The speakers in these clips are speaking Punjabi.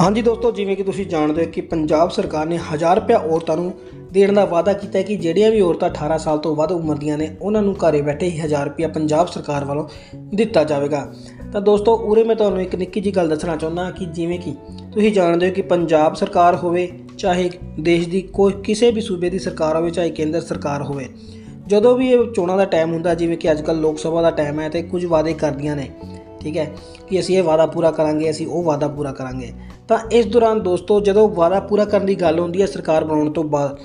ਹਾਂਜੀ ਦੋਸਤੋ, ਜਿਵੇਂ ਕਿ ਤੁਸੀਂ ਜਾਣਦੇ ਹੋ ਕਿ ਪੰਜਾਬ ਸਰਕਾਰ ਨੇ 1000 ਰੁਪਏ ਔਰਤਾਂ ਨੂੰ ਦੇਣ ਦਾ ਵਾਅਦਾ ਕੀਤਾ ਹੈ ਕਿ ਜਿਹੜੀਆਂ ਵੀ ਔਰਤਾਂ 18 ਸਾਲ ਤੋਂ ਵੱਧ ਉਮਰ ਦੀਆਂ ਨੇ, ਉਹਨਾਂ ਨੂੰ ਘਰੇ ਬੈਠੇ ਹੀ 1000 ਰੁਪਏ ਪੰਜਾਬ ਸਰਕਾਰ ਵੱਲੋਂ ਦਿੱਤਾ ਜਾਵੇਗਾ। ਤਾਂ ਦੋਸਤੋ, ਉਰੇ ਮੈਂ ਤੁਹਾਨੂੰ ਇੱਕ ਨਿੱਕੀ ਜਿਹੀ ਗੱਲ ਦੱਸਣਾ ਚਾਹੁੰਦਾ ਕਿ ਜਿਵੇਂ ਕਿ ਤੁਸੀਂ ਜਾਣਦੇ ਹੋ ਕਿ ਪੰਜਾਬ ਸਰਕਾਰ ਹੋਵੇ, ਚਾਹੇ ਦੇਸ਼ ਦੀ ਕੋਈ ਕਿਸੇ ਵੀ ਸੂਬੇ ਦੀ ਸਰਕਾਰ ਹੋਵੇ, ਚਾਹੇ ਕੇਂਦਰ ਸਰਕਾਰ ਹੋਵੇ, ਜਦੋਂ ਵੀ ਇਹ ਚੋਣਾਂ ਦਾ ਟਾਈਮ ਹੁੰਦਾ, ਜਿਵੇਂ ਕਿ ਅੱਜ ਕੱਲ੍ਹ ਲੋਕ ਸਭਾ ਦਾ ਟਾਈਮ ਹੈ ਤੇ ਕੁਝ ਵਾਅਦੇ ਕਰਦੀਆਂ ਨੇ। ਠੀਕ ਹੈ, ਕਿ ਅਸੀਂ ਇਹ ਵਾਅਦਾ ਪੂਰਾ ਕਰਾਂਗੇ, ਅਸੀਂ ਉਹ ਵਾਅਦਾ ਪੂਰਾ ਕਰਾਂਗੇ। ਤਾਂ ਇਸ ਦੌਰਾਨ ਦੋਸਤੋ, ਜਦੋਂ ਵਾਅਦਾ ਪੂਰਾ ਕਰਨ ਦੀ ਗੱਲ ਹੁੰਦੀ ਹੈ ਸਰਕਾਰ ਬਣਾਉਣ ਤੋਂ ਬਾਅਦ,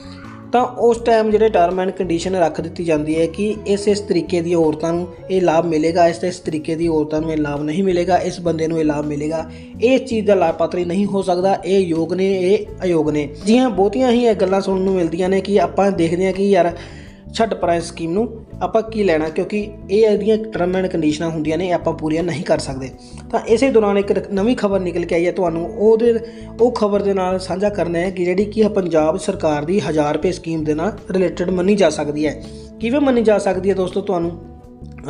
ਤਾਂ ਉਸ ਟਾਈਮ ਜਿਹੜੇ ਟਰਮ ਐਂਡ ਕੰਡੀਸ਼ਨ ਰੱਖ ਦਿੱਤੀ ਜਾਂਦੀ ਹੈ ਕਿ ਇਸ ਇਸ ਤਰੀਕੇ ਦੀ ਔਰਤਾਂ ਨੂੰ ਇਹ ਲਾਭ ਮਿਲੇਗਾ, ਇਸ ਇਸ ਤਰੀਕੇ ਦੀ ਔਰਤਾਂ ਨੂੰ ਇਹ ਲਾਭ ਨਹੀਂ ਮਿਲੇਗਾ, ਇਸ ਬੰਦੇ ਨੂੰ ਇਹ ਲਾਭ ਮਿਲੇਗਾ। ਇਹ ਚੀਜ਼ ਦਾ ਲਾਭਪਾਤਰੀ ਨਹੀਂ ਹੋ ਸਕਦਾ, ਇਹ ਯੋਗ ਨੇ, ਇਹ ਅਯੋਗ ਨੇ। ਜੀਆਂ ਬਹੁਤੀਆਂ ਹੀ ਇਹ ਗੱਲਾਂ ਸੁਣਨ ਨੂੰ ਮਿਲਦੀਆਂ ਨੇ ਕਿ ਆਪਾਂ ਦੇਖਦੇ ਹਾਂ ਕਿ ਯਾਰ ਛੱਡ ਪ੍ਰਾਈਸ ਸਕੀਮ ਨੂੰ। ਆਪਾਂ ਕੀ ਲੈਣਾ? ਕਿਉਂਕਿ ਇਹ ਇਹਦੀਆਂ ਟਰਮ ਐਂਡ ਕੰਡੀਸ਼ਨਾਂ ਹੁੰਦੀਆਂ ਨੇ, ਇਹ ਆਪਾਂ ਪੂਰੀਆਂ ਨਹੀਂ ਕਰ ਸਕਦੇ। ਤਾਂ ਇਸੇ ਦੌਰਾਨ ਇੱਕ ਨਵੀਂ ਖਬਰ ਨਿਕਲ ਕੇ ਆਈ ਹੈ ਤੁਹਾਨੂੰ। ਉਹਦੇ, ਉਹ ਖਬਰ ਦੇ ਨਾਲ ਸਾਂਝਾ ਕਰਨਾ ਹੈ ਕਿ ਜਿਹੜੀ ਕਿ ਪੰਜਾਬ ਸਰਕਾਰ ਦੀ 1000 ਰੁਪਏ ਸਕੀਮ ਦੇ ਨਾਲ ਰਿਲੇਟਡ ਮੰਨੀ ਜਾ ਸਕਦੀ ਹੈ। ਕਿਵੇਂ ਮੰਨੀ ਜਾ ਸਕਦੀ ਹੈ ਦੋਸਤੋ ਤੁਹਾਨੂੰ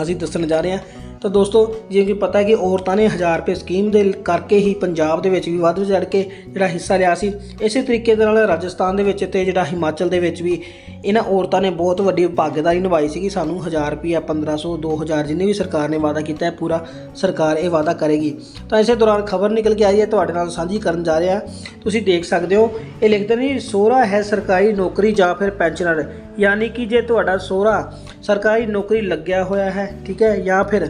ਅਸੀਂ ਦੱਸਣ ਜਾ ਰਹੇ ਹਾਂ। ਤਾਂ ਦੋਸਤੋ ਜਿਵੇਂ ਕਿ ਪਤਾ ਕਿ ਔਰਤਾਂ ਨੇ 1000 ਰੁਪਏ ਸਕੀਮ ਦੇ ਕਰਕੇ ਹੀ ਪੰਜਾਬ ਦੇ ਵਿੱਚ ਵੀ ਵੱਧ ਚੜ੍ਹ ਕੇ ਜਿਹੜਾ ਹਿੱਸਾ ਲਿਆ ਸੀ, ਇਸੇ ਤਰੀਕੇ ਦੇ ਨਾਲ ਰਾਜਸਥਾਨ ਦੇ ਵਿੱਚ ਤੇ ਜਿਹੜਾ ਹਿਮਾਚਲ ਦੇ ਵਿੱਚ ਵੀ ਇਹਨਾਂ ਔਰਤਾਂ ਨੇ ਬਹੁਤ ਵੱਡੀ ਭਾਗੀਦਾਰੀ ਨਿਭਾਈ ਸੀ ਕਿ ਸਾਨੂੰ 1000 ਰੁਪਏ 1500 2000 ਜਿੰਨੇ ਵੀ ਸਰਕਾਰ ਨੇ ਵਾਅਦਾ ਕੀਤਾ ਹੈ, ਪੂਰਾ ਸਰਕਾਰ ਇਹ ਵਾਅਦਾ ਕਰੇਗੀ। ਤਾਂ ਇਸੇ ਦੌਰਾਨ ਖਬਰ ਨਿਕਲ ਕੇ ਆਈ ਹੈ, ਤੁਹਾਡੇ ਨਾਲ ਸਾਂਝੀ ਕਰਨ ਜਾ ਰਿਹਾ ਤੁਸੀਂ ਦੇਖ ਸਕਦੇ ਹੋ, ਇਹ ਲਿਖਦੇ ਨੇ ਸੋਹਰਾ ਹੈ ਸਰਕਾਰੀ ਨੌਕਰੀ ਜਾਂ ਫਿਰ ਪੈਨਸ਼ਨਰ। ਯਾਨੀ ਕਿ ਜੇ ਤੁਹਾਡਾ ਸੋਹਰਾ ਸਰਕਾਰੀ ਨੌਕਰੀ ਲੱਗਿਆ ਹੋਇਆ ਹੈ, ਠੀਕ ਹੈ, ਜਾਂ ਫਿਰ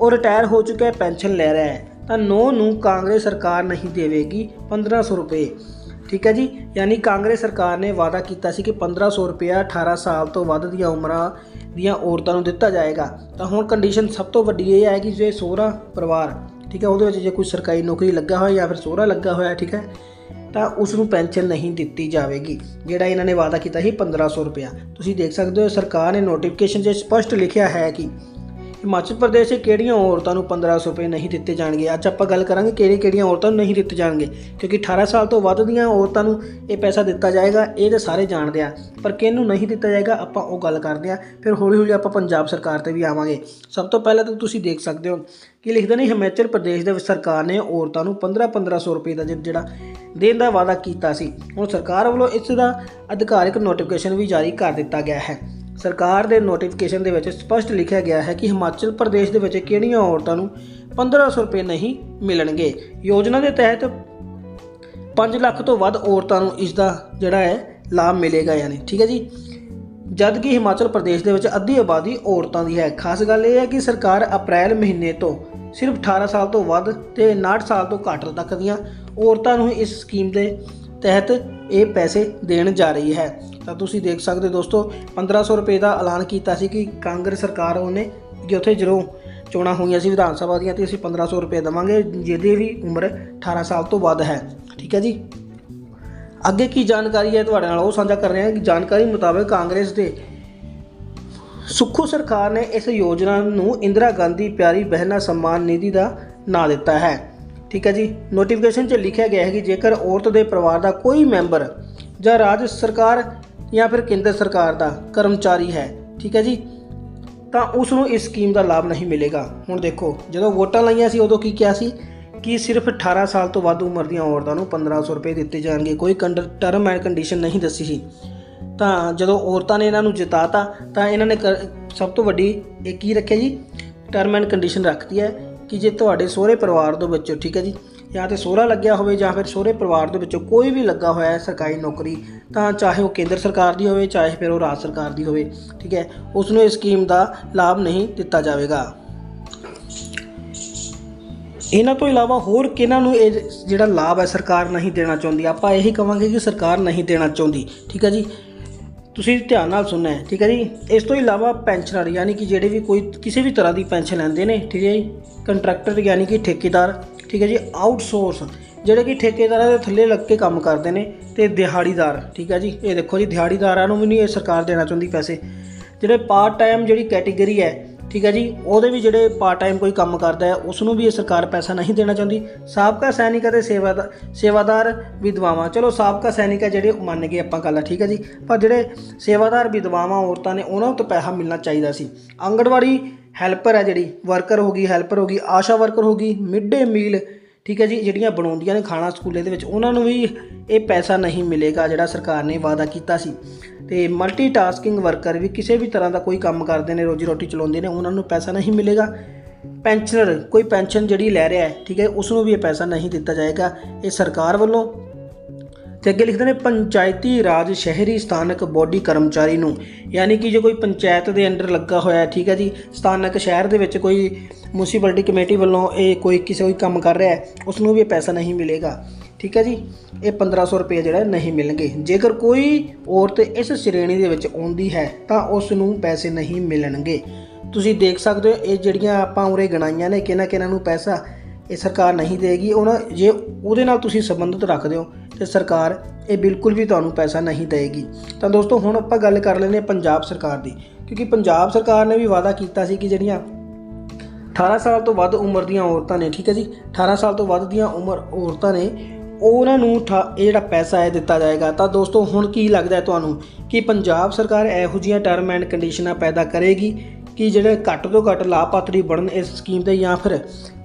ਉਹ ਰਿਟਾਇਰ ਹੋ ਚੁੱਕਾ ਹੈ ਪੈਨਸ਼ਨ ਲੈ ਰਿਹਾ ਹੈ, ਤਾਂ ਨੋ ਨੂੰ ਕਾਂਗਰਸ ਸਰਕਾਰ ਨਹੀਂ ਦੇਵੇਗੀ 1500 ਰੁਪਏ। ਠੀਕ ਹੈ ਜੀ, ਯਾਨੀ ਕਾਂਗਰਸ ਸਰਕਾਰ ਨੇ ਵਾਅਦਾ ਕੀਤਾ ਸੀ ਕਿ 1500 ਰੁਪਇਆ 18 ਸਾਲ ਤੋਂ ਵੱਧ ਦੀਆਂ ਉਮਰਾਂ ਦੀਆਂ ਔਰਤਾਂ ਨੂੰ ਦਿੱਤਾ ਜਾਏਗਾ। ਤਾਂ ਹੁਣ ਕੰਡੀਸ਼ਨ ਸਭ ਤੋਂ ਵੱਡੀ ਇਹ ਹੈ ਕਿ ਜੇ ਸੋਹਰਾ, ਪਰਿਵਾਰ ਠੀਕ ਹੈ, ਉਹਦੇ ਵਿੱਚ ਜੇ ਕੋਈ ਸਰਕਾਰੀ ਨੌਕਰੀ ਲੱਗਾ ਹੋਇਆ ਜਾਂ ਫਿਰ ਸੋਹਰਾ ਲੱਗਾ ਹੋਇਆ, ਠੀਕ ਹੈ, ਤਾਂ ਉਸ ਨੂੰ ਪੈਨਸ਼ਨ ਨਹੀਂ ਦਿੱਤੀ ਜਾਵੇਗੀ। ਜਿਹੜਾ ਇਹਨਾਂ ਨੇ ਵਾਅਦਾ ਕੀਤਾ ਸੀ 1500 ਰੁਪਇਆ। ਤੁਸੀਂ ਦੇਖ ਸਕਦੇ ਹੋ, ਸਰਕਾਰ ਨੇ ਨੋਟੀਫਿਕੇਸ਼ਨ 'ਚ ਸਪਸ਼ਟ ਲਿਖਿਆ ਹੈ ਕਿ ਹਿਮਾਚਲ ਪ੍ਰਦੇਸ਼ 'ਚ ਕਿਹੜੀਆਂ ਔਰਤਾਂ ਨੂੰ 1500 ਰੁਪਏ ਨਹੀਂ ਦਿੱਤੇ ਜਾਣਗੇ? ਅੱਜ ਆਪਾਂ ਗੱਲ ਕਰਾਂਗੇ ਕਿਹੜੀ ਕਿਹੜੀਆਂ ਔਰਤਾਂ ਨੂੰ ਨਹੀਂ ਦਿੱਤੇ ਜਾਣਗੇ, ਕਿਉਂਕਿ 18 ਸਾਲ ਤੋਂ ਵੱਧ ਦੀਆਂ ਔਰਤਾਂ ਨੂੰ ਇਹ ਪੈਸਾ ਦਿੱਤਾ ਜਾਏਗਾ, ਇਹ ਤਾਂ ਸਾਰੇ ਜਾਣਦੇ ਆ। ਪਰ ਕਿਹਨੂੰ ਨਹੀਂ ਦਿੱਤਾ ਜਾਏਗਾ, ਆਪਾਂ ਉਹ ਗੱਲ ਕਰਦੇ ਆ। ਫਿਰ ਹੌਲੀ ਹੌਲੀ ਆਪਾਂ ਪੰਜਾਬ ਸਰਕਾਰ ਤੇ ਵੀ ਆਵਾਂਗੇ। ਸਭ ਤੋਂ ਪਹਿਲਾਂ ਤਾਂ ਤੁਸੀਂ ਦੇਖ ਸਕਦੇ ਹੋ ਕਿ ਲਿਖਦੇ ਨੇ ਹਿਮਾਚਲ ਪ੍ਰਦੇਸ਼ ਦੇ ਸਰਕਾਰ ਨੇ ਔਰਤਾਂ ਨੂੰ 15 1500 ਰੁਪਏ ਦਾ ਜਿਹੜਾ ਦੇਣ ਦਾ ਵਾਅਦਾ ਕੀਤਾ ਸੀ। ਹੁਣ ਸਰਕਾਰ ਵੱਲੋਂ ਇਸ ਦਾ ਅਧਿਕਾਰਿਕ ਨੋਟੀਫਿਕੇਸ਼ਨ ਵੀ ਜਾਰੀ ਕਰ ਦਿੱਤਾ ਗਿਆ ਹੈ। ਸਰਕਾਰ ਦੇ ਨੋਟੀਫਿਕੇਸ਼ਨ ਦੇ ਵਿੱਚ ਸਪਸ਼ਟ ਲਿਖਿਆ ਗਿਆ ਹੈ ਕਿ ਹਿਮਾਚਲ ਪ੍ਰਦੇਸ਼ ਦੇ ਵਿੱਚ ਕਿਹੜੀਆਂ ਔਰਤਾਂ ਨੂੰ 1500 ਰੁਪਏ ਨਹੀਂ ਮਿਲਣਗੇ। ਯੋਜਨਾ ਦੇ ਤਹਿਤ 5 ਲੱਖ ਤੋਂ ਵੱਧ ਔਰਤਾਂ ਨੂੰ ਇਸ ਦਾ ਜਿਹੜਾ ਹੈ, ਲਾਭ ਮਿਲੇਗਾ ਯਾਨੀ, ਠੀਕ ਹੈ ਜੀ? ਜਦ ਕਿ ਹਿਮਾਚਲ ਪ੍ਰਦੇਸ਼ ਦੇ ਵਿੱਚ ਅੱਧੀ ਆਬਾਦੀ ਔਰਤਾਂ ਦੀ ਹੈ। ਖਾਸ ਗੱਲ ਇਹ ਹੈ ਕਿ ਸਰਕਾਰ ਅਪ੍ਰੈਲ ਮਹੀਨੇ ਤੋਂ ਸਿਰਫ 18 ਸਾਲ ਤੋਂ ਵੱਧ ਤੇ 59 ਸਾਲ ਤੋਂ ਘੱਟ ਤੱਕ ਦੀਆਂ ਔਰਤਾਂ ਨੂੰ ਇਸ ਸਕੀਮ ਦੇ ਤਹਿਤ ਇਹ ਪੈਸੇ ਦੇਣ ਜਾ ਰਹੀ ਹੈ। ਤਾਂ ਤੁਸੀਂ ਦੇਖ ਸਕਦੇ ਹੋ ਦੋਸਤੋ 1500 ਰੁਪਏ ਦਾ ਐਲਾਨ ਕੀਤਾ ਸੀ ਕਿ ਕਾਂਗਰਸ ਸਰਕਾਰ ਉਹਨੇ ਕਿ ਉੱਥੇ ਜਦੋਂ ਚੋਣਾਂ ਹੋਈਆਂ ਸੀ ਵਿਧਾਨ ਸਭਾ ਦੀਆਂ ਤੇ ਅਸੀਂ 1500 ਰੁਪਏ ਦੇਵਾਂਗੇ, ਜਿਹਦੀ ਵੀ ਉਮਰ 18 ਸਾਲ ਤੋਂ ਵੱਧ ਹੈ। ਠੀਕ ਹੈ ਜੀ? ਅੱਗੇ ਕੀ ਜਾਣਕਾਰੀ ਹੈ ਤੁਹਾਡੇ ਨਾਲ ਉਹ ਸਾਂਝਾ ਕਰ ਰਹੇ ਹਾਂ ਕਿ ਜਾਣਕਾਰੀ ਮੁਤਾਬਕ ਕਾਂਗਰਸ ਦੇ ਸੁੱਖੂ ਸਰਕਾਰ ਨੇ ਇਸ ਯੋਜਨਾ ਨੂੰ ਇੰਦਰਾ ਗਾਂਧੀ ਪਿਆਰੀ ਬਹਿਨਾ ਸਨਮਾਨ ਨਿਧੀ ਦਾ ਨਾਂ ਦਿੱਤਾ ਹੈ। ਠੀਕ ਹੈ ਜੀ। ਨੋਟੀਫਿਕੇਸ਼ਨ 'ਚ ਲਿਖਿਆ ਗਿਆ ਹੈ ਕਿ ਜੇਕਰ ਔਰਤ ਦੇ ਪਰਿਵਾਰ ਦਾ ਕੋਈ ਮੈਂਬਰ ਜਾਂ ਰਾਜ ਸਰਕਾਰ ਜਾਂ ਫਿਰ ਕੇਂਦਰ ਸਰਕਾਰ ਦਾ ਕਰਮਚਾਰੀ ਹੈ, ਠੀਕ ਹੈ ਜੀ, ਤਾਂ ਉਸ ਨੂੰ ਇਸ ਸਕੀਮ ਦਾ ਲਾਭ ਨਹੀਂ ਮਿਲੇਗਾ। ਹੁਣ ਦੇਖੋ, ਜਦੋਂ ਵੋਟਾਂ ਲਾਈਆਂ ਸੀ, ਉਦੋਂ ਕੀ ਕਿਹਾ ਸੀ? ਕਿ ਸਿਰਫ 18 ਸਾਲ ਤੋਂ ਵੱਧ ਉਮਰ ਦੀਆਂ ਔਰਤਾਂ ਨੂੰ 1500 ਰੁਪਏ ਦਿੱਤੇ ਜਾਣਗੇ। ਕੋਈ ਟਰਮ ਐਂਡ ਕੰਡੀਸ਼ਨ ਨਹੀਂ ਦੱਸੀ ਸੀ। ਤਾਂ ਜਦੋਂ ਔਰਤਾਂ ਨੇ ਇਹਨਾਂ ਨੂੰ ਜਿਤਾਤਾ, ਤਾਂ ਇਹਨਾਂ ਨੇ ਕਰ- ਸਭ ਤੋਂ ਵੱਡੀ ਇਹ ਕੀ ਰੱਖਿਆ ਜੀ? ਟਰਮ ਐਂਡ ਕੰਡੀਸ਼ਨ ਰੱਖਤੀ ਹੈ। ਕਿ ਜੇ ਤੁਹਾਡੇ ਸਹੁਰੇ ਪਰਿਵਾਰ ਦੇ ਵਿੱਚੋਂ, ਠੀਕ ਹੈ ਜੀ, ਜਾਂ ਤੇ ਸਹੁਰਾ ਲੱਗਿਆ ਹੋਵੇ ਜਾਂ ਫਿਰ ਸਹੁਰੇ ਪਰਿਵਾਰ ਦੇ ਵਿੱਚੋਂ ਕੋਈ ਵੀ ਲੱਗਾ ਹੋਇਆ ਹੈ ਸਰਕਾਰੀ ਨੌਕਰੀ, ਤਾਂ ਚਾਹੇ ਉਹ ਕੇਂਦਰ ਸਰਕਾਰ ਦੀ ਹੋਵੇ, ਚਾਹੇ ਫਿਰ ਉਹ ਰਾਜ ਸਰਕਾਰ ਦੀ ਹੋਵੇ, ਠੀਕ ਹੈ ਉਸ ਨੂੰ ਇਸ ਸਕੀਮ ਦਾ ਲਾਭ ਨਹੀਂ ਦਿੱਤਾ ਜਾਵੇਗਾ। ਇਹਨਾਂ ਤੋਂ ਇਲਾਵਾ ਹੋਰ ਕਿਹਨਾਂ ਨੂੰ ਇਹ ਜਿਹੜਾ ਲਾਭ ਹੈ ਸਰਕਾਰ ਨਹੀਂ ਦੇਣਾ ਚਾਹੁੰਦੀ? ਆਪਾਂ ਇਹੀ ਕਵਾਂਗੇ ਕਿ ਸਰਕਾਰ ਨਹੀਂ ਦੇਣਾ ਚਾਹੁੰਦੀ, ਠੀਕ ਹੈ ਜੀ। ਤੁਸੀਂ ਧਿਆਨ ਨਾਲ ਸੁਣਨਾ ਹੈ, ਠੀਕ ਹੈ ਜੀ? ਇਸ ਤੋਂ ਇਲਾਵਾ ਪੈਨਸ਼ਨਰ, ਯਾਨੀ ਕਿ ਜਿਹੜੇ ਵੀ ਕੋਈ, ਕਿਸੇ ਵੀ ਤਰ੍ਹਾਂ ਦੀ ਪੈਨਸ਼ਨ ਲੈਂਦੇ ਨੇ, ਠੀਕ ਹੈ ਜੀ? ਕੰਟਰੈਕਟਰ, ਯਾਨੀ ਕਿ ਠੇਕੇਦਾਰ, ਠੀਕ ਹੈ ਜੀ? ਆਊਟਸੋਰਸ, ਜਿਹੜੇ ਕਿ ਠੇਕੇਦਾਰਾਂ ਦੇ ਥੱਲੇ ਲੱਗ ਕੇ ਕੰਮ ਕਰਦੇ ਨੇ ਤੇ ਦਿਹਾੜੀਦਾਰ, ਠੀਕ ਹੈ ਜੀ? ਇਹ ਦੇਖੋ ਜੀ, ਦਿਹਾੜੀਦਾਰਾਂ ਨੂੰ ਵੀ ਨਹੀਂ ਇਹ ਸਰਕਾਰ ਦੇਣਾ ਚਾਹੁੰਦੀ ਪੈਸੇ। ਜਿਹੜੇ ਪਾਰਟ ਟਾਈਮ ਜਿਹੜੀ ਕੈਟਾਗਰੀ ਹੈ ਠੀਕ ਹੈ ਜੀ, ਉਹਦੇ ਵੀ ਜਿਹੜੇ ਪਾਰਟ ਟਾਈਮ ਕੋਈ ਕੰਮ ਕਰਦਾ ਹੈ ਉਸ ਨੂੰ ਵੀ ਇਹ ਸਰਕਾਰ ਪੈਸਾ ਨਹੀਂ ਦੇਣਾ ਚਾਹੁੰਦੀ। ਸਾਬਕਾ ਸੈਨਿਕ ਅਤੇ ਸੇਵਾਦਾਰ ਸੇਵਾਦਾਰ ਵਿਧਵਾਵਾਂ। ਚਲੋ, ਸਾਬਕਾ ਸੈਨਿਕ ਹੈ ਜਿਹੜੇ, ਉਹ ਮੰਨ ਗਏ ਆਪਾਂ ਗੱਲ, ਠੀਕ ਹੈ ਜੀ। ਪਰ ਜਿਹੜੇ ਸੇਵਾਦਾਰ ਵਿਧਵਾਵਾਂ, ਔਰਤਾਂ ਨੇ, ਉਹਨਾਂ ਨੂੰ ਤਾਂ ਪੈਸਾ ਮਿਲਣਾ ਚਾਹੀਦਾ ਸੀ। ਆਂਗਣਵਾੜੀ ਹੈਲਪਰ ਹੈ ਜਿਹੜੀ, ਵਰਕਰ ਹੋ ਗਈ, ਹੈਲਪਰ ਹੋ ਗਈ, ਆਸ਼ਾ ਵਰਕਰ ਹੋ ਗਈ ਮਿਡ ਡੇ ਮੀਲ, ਠੀਕ ਹੈ ਜੀ, ਜਿਹੜੀਆਂ ਬਣਾਉਂਦੀਆਂ ਨੇ ਖਾਣਾ ਸਕੂਲੇ ਦੇ ਵਿੱਚ, ਉਹਨਾਂ ਨੂੰ ਵੀ ਇਹ ਪੈਸਾ ਨਹੀਂ ਮਿਲੇਗਾ, ਜਿਹੜਾ ਸਰਕਾਰ ਨੇ ਵਾਅਦਾ ਕੀਤਾ ਸੀ। ਤੇ ਮਲਟੀਟਾਸਕਿੰਗ ਵਰਕਰ ਵੀ ਕਿਸੇ ਵੀ ਤਰ੍ਹਾਂ ਦਾ ਕੋਈ ਕੰਮ ਕਰਦੇ ਨੇ, ਰੋਜੀ ਰੋਟੀ ਚਲਾਉਂਦੇ ਨੇ, ਉਹਨਾਂ ਨੂੰ ਪੈਸਾ ਨਹੀਂ ਮਿਲੇਗਾ। ਪੈਨਸ਼ਨਰ ਕੋਈ ਪੈਨਸ਼ਨ ਜਿਹੜੀ ਲੈ ਰਿਹਾ ਹੈ, ਠੀਕ ਹੈ ਉਸ ਨੂੰ ਵੀ ਇਹ ਪੈਸਾ ਨਹੀਂ ਦਿੱਤਾ ਜਾਏਗਾ। ਇਹ ਸਰਕਾਰ ਵੱਲੋਂ ਤੇ ਅੱਗੇ ਲਿਖਦੇ ਨੇ, ਪੰਚਾਇਤੀ ਰਾਜ ਸ਼ਹਿਰੀ ਸਥਾਨਕ ਬੋਡੀ ਕਰਮਚਾਰੀ ਨੂੰ, ਯਾਨੀ ਕਿ ਜੇ ਕੋਈ ਪੰਚਾਇਤ ਦੇ ਅੰਡਰ ਲੱਗਾ ਹੋਇਆ ਹੈ, ਠੀਕ ਹੈ ਜੀ, ਸਥਾਨਕ ਸ਼ਹਿਰ ਦੇ ਵਿੱਚ ਕੋਈ ਮਿਊਨਿਸਪੈਲਿਟੀ ਕਮੇਟੀ ਵੱਲੋਂ ਇਹ ਕੋਈ ਕਿਸੇ ਕੋਈ ਕੰਮ ਕਰ ਰਿਹਾ ਹੈ ਉਸ ਨੂੰ ਵੀ ਇਹ ਪੈਸਾ ਨਹੀਂ ਮਿਲੇਗਾ। ਠੀਕ ਹੈ ਜੀ? ਇਹ 1500 ਰੁਪਏ ਜਿਹੜਾ ਨਹੀਂ ਮਿਲਣਗੇ। ਜੇਕਰ ਕੋਈ ਔਰਤ ਇਸ ਸ਼੍ਰੇਣੀ ਦੇ ਵਿੱਚ ਆਉਂਦੀ ਹੈ, ਤਾਂ ਉਸ ਨੂੰ ਪੈਸੇ ਨਹੀਂ ਮਿਲਣਗੇ। ਤੁਸੀਂ ਦੇਖ ਸਕਦੇ ਹੋ, ਇਹ ਜਿਹੜੀਆਂ ਆਪਾਂ ਉਰੇ ਗਣਾਈਆਂ ਨੇ, ਕਿਹਨਾਂ ਕਿਹਨਾਂ ਨੂੰ ਪੈਸਾ ਇਹ ਸਰਕਾਰ ਨਹੀਂ ਦੇਗੀ। ਉਹਨਾਂ ਜੇ ਉਹਦੇ ਨਾਲ ਤੁਸੀਂ ਸੰਬੰਧਿਤ ਰੱਖਦੇ ਹੋ, ਤੇ ਸਰਕਾਰ ਇਹ ਬਿਲਕੁਲ ਵੀ ਤੁਹਾਨੂੰ ਪੈਸਾ ਨਹੀਂ ਦੇਗੀ। ਤਾਂ ਦੋਸਤੋ, ਹੁਣ ਆਪਾਂ ਗੱਲ ਕਰ ਲੈਂਦੇ ਹਾਂ ਪੰਜਾਬ ਸਰਕਾਰ ਦੀ। ਕਿਉਂਕਿ ਪੰਜਾਬ ਸਰਕਾਰ ਨੇ ਵੀ ਵਾਅਦਾ ਕੀਤਾ ਸੀ ਕਿ ਜਿਹੜੀਆਂ 18 ਸਾਲ ਤੋਂ ਵੱਧ ਉਮਰ ਦੀਆਂ ਔਰਤਾਂ ਨੇ, ਠੀਕ ਹੈ ਜੀ? 18 ਸਾਲ ਤੋਂ ਵੱਧ ਦੀਆਂ ਉਮਰ ਔਰਤਾਂ ਨੇ ਉਹਨਾਂ ਨੂੰ ਠਾ- ਇਹ ਜਿਹੜਾ ਪੈਸਾ ਹੈ ਦਿੱਤਾ ਜਾਏਗਾ। ਤਾਂ ਦੋਸਤੋ, ਹੁਣ ਕੀ ਲੱਗਦਾ ਤੁਹਾਨੂੰ ਕਿ ਪੰਜਾਬ ਸਰਕਾਰ ਇਹੋ ਜਿਹੀਆਂ ਟਰਮ ਐਂਡ ਕੰਡੀਸ਼ਨਾਂ ਪੈਦਾ ਕਰੇਗੀ ਕਿ ਜਿਹੜੇ ਘੱਟ ਤੋਂ ਘੱਟ ਲਾਭਪਾਤਰੀ ਬਣਨ ਇਸ ਸਕੀਮ ਦੇ ਜਾਂ ਫਿਰ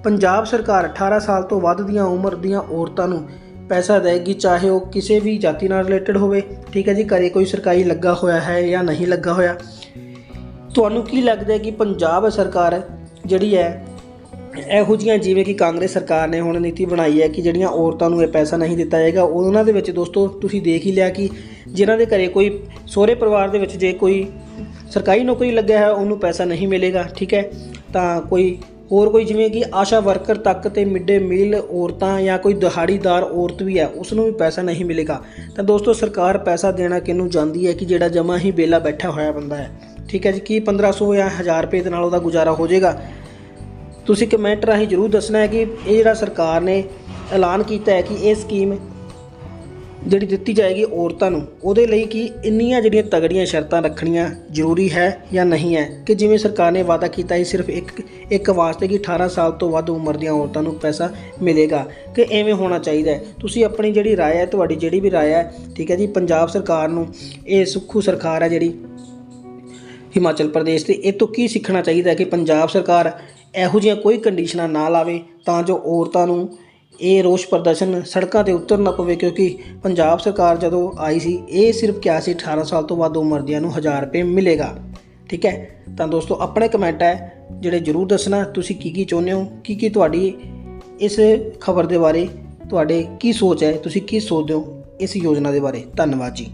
ਪੰਜਾਬ ਸਰਕਾਰ 18 ਸਾਲ ਤੋਂ ਵੱਧ ਦੀਆਂ ਉਮਰ ਦੀਆਂ ਔਰਤਾਂ ਨੂੰ ਪੈਸਾ ਦੇਗੀ ਚਾਹੇ ਉਹ ਕਿਸੇ ਵੀ ਜਾਤੀ ਨਾਲ ਰਿਲੇਟਡ ਹੋਵੇ। ਠੀਕ ਹੈ ਜੀ, ਘਰੇ ਕੋਈ ਸਰਕਾਰੀ ਲੱਗਾ ਹੋਇਆ ਹੈ ਜਾਂ ਨਹੀਂ ਲੱਗਾ ਹੋਇਆ। ਤੁਹਾਨੂੰ ਕੀ ਲੱਗਦਾ ਹੈ ਕਿ ਪੰਜਾਬ ਸਰਕਾਰ ਜਿਹੜੀ ਹੈ ਇਹੋ ਜਿਹੀਆਂ ਜਿਵੇਂ ਕਿ ਕਾਂਗਰਸ ਸਰਕਾਰ ਨੇ ਹੁਣ ਨੀਤੀ ਬਣਾਈ ਹੈ ਕਿ ਜਿਹੜੀਆਂ ਔਰਤਾਂ ਨੂੰ ਇਹ ਪੈਸਾ ਨਹੀਂ ਦਿੱਤਾ ਜਾਏਗਾ, ਉਹਨਾਂ ਦੇ ਵਿੱਚ ਦੋਸਤੋ ਤੁਸੀਂ ਦੇਖ ਹੀ ਲਿਆ ਕਿ ਜਿਨ੍ਹਾਂ ਦੇ ਘਰੇ ਕੋਈ ਸਹੁਰੇ ਪਰਿਵਾਰ ਦੇ ਵਿੱਚ ਜੇ ਕੋਈ ਸਰਕਾਰੀ ਨੌਕਰੀ ਲੱਗਿਆ ਹੈ, ਉਹਨੂੰ ਪੈਸਾ ਨਹੀਂ ਮਿਲੇਗਾ, ਠੀਕ ਹੈ? ਤਾਂ ਕੋਈ ਹੋਰ ਕੋਈ ਜਿਵੇਂ ਕਿ ਆਸ਼ਾ ਵਰਕਰ ਤੱਕ ਤੇ ਮਿਡ ਮੀਲ ਔਰਤਾਂ ਜਾਂ ਕੋਈ ਦਿਹਾੜੀਦਾਰ ਔਰਤ ਵੀ ਹੈ, ਉਸ ਨੂੰ ਵੀ ਪੈਸਾ ਨਹੀਂ ਮਿਲੇਗਾ। ਤਾਂ ਦੋਸਤੋ ਸਰਕਾਰ ਪੈਸਾ ਦੇਣਾ ਕਿਹਨੂੰ ਜਾਂਦੀ ਹੈ ਕਿ ਜਿਹੜਾ ਜਮਾ ਹੀ ਬੇਲਾ ਬੈਠਾ ਹੋਇਆ ਬੰਦਾ ਹੈ, ਠੀਕ ਹੈ ਜੀ? ਕੀ 1500 ਜਾਂ 1000 ਰੁਪਏ ਦੇ ਨਾਲ ਉਹਦਾ ਗੁਜ਼ਾਰਾ ਹੋ ਜਾਏਗਾ? ਤੁਸੀਂ ਕਮੈਂਟ ਰਾਹੀਂ ਜਰੂਰ ਦੱਸਣਾ ਹੈ ਕਿ ਇਹ ਜਿਹੜਾ ਸਰਕਾਰ ਨੇ ਐਲਾਨ ਕੀਤਾ ਹੈ ਕਿ ਇਹ ਸਕੀਮ ਜਿਹੜੀ ਦਿੱਤੀ ਜਾਏਗੀ ਔਰਤਾਂ ਨੂੰ ਉਹਦੇ ਲਈ ਕਿ ਇੰਨੀਆਂ ਜਿਹੜੀਆਂ ਤਗੜੀਆਂ ਸ਼ਰਤਾਂ ਰੱਖਣੀਆਂ ਜ਼ਰੂਰੀ ਹੈ ਜਾਂ ਨਹੀਂ ਹੈ ਕਿ ਜਿਵੇਂ ਸਰਕਾਰ ਨੇ ਵਾਅਦਾ ਕੀਤਾ ਹੈ ਸਿਰਫ ਇੱਕ ਇੱਕ ਵਾਸਤੇ ਕਿ 18 ਸਾਲ ਤੋਂ ਵੱਧ ਉਮਰ ਦੀਆਂ ਔਰਤਾਂ ਨੂੰ ਪੈਸਾ ਮਿਲੇਗਾ ਕਿ ਐਵੇਂ ਹੋਣਾ ਚਾਹੀਦਾ ਹੈ ਤੁਸੀਂ ਆਪਣੀ ਜਿਹੜੀ رائے ਹੈ ਤੁਹਾਡੀ ਜਿਹੜੀ ਵੀ رائے ਹੈ ਠੀਕ ਹੈ ਜੀ ਪੰਜਾਬ ਸਰਕਾਰ ਨੂੰ ਇਹ ਸੁੱਖੂ ਸਰਕਾਰ ਹੈ ਜਿਹੜੀ ਹਿਮਾਚਲ ਪ੍ਰਦੇਸ਼ ਤੇ ਇਹ ਤੋਂ ਕੀ ਸਿੱਖਣਾ ਚਾਹੀਦਾ ਹੈ ਕਿ ਪੰਜਾਬ ਸਰਕਾਰ ਇਹੋ ਜਿਹੀਆਂ ਕੋਈ ਕੰਡੀਸ਼ਨਾਂ ਨਾ ਲਾਵੇ ਤਾਂ ਜੋ ਔਰਤਾਂ ਨੂੰ ਇਹ ਰੋਸ ਪ੍ਰਦਰਸ਼ਨ ਸੜਕਾਂ ਤੇ ਉਤਰਨਾ ਪਵੇ, ਕਿਉਂਕਿ ਪੰਜਾਬ ਸਰਕਾਰ ਜਦੋਂ ਆਈ ਸੀ, ਇਹ ਸਿਰਫ ਕਿਹਾ ਸੀ 18 ਸਾਲ ਤੋਂ ਵੱਧ ਉਮਰ ਦੀਆਂ ਨੂੰ 1000 ਰੁਪਏ ਮਿਲੇਗਾ। ਠੀਕ ਹੈ? ਤਾਂ ਦੋਸਤੋ, ਆਪਣੇ ਕਮੈਂਟ ਹੈ, ਜਿਹੜੇ ਜਰੂਰ ਦੱਸਣਾ, ਤੁਸੀਂ ਕੀ ਕੀ ਚਾਹੁੰਦੇ ਹੋ? ਕੀ ਕੀ ਤੁਹਾਡੀ ਇਸ ਖਬਰ ਦੇ ਬਾਰੇ ਤੁਹਾਡੇ ਕੀ ਸੋਚ ਹੈ? ਤੁਸੀਂ ਕੀ ਸੋਚਦੇ ਹੋ ਇਸ ਯੋਜਨਾ ਦੇ ਬਾਰੇ? ਧੰਨਵਾਦ ਜੀ।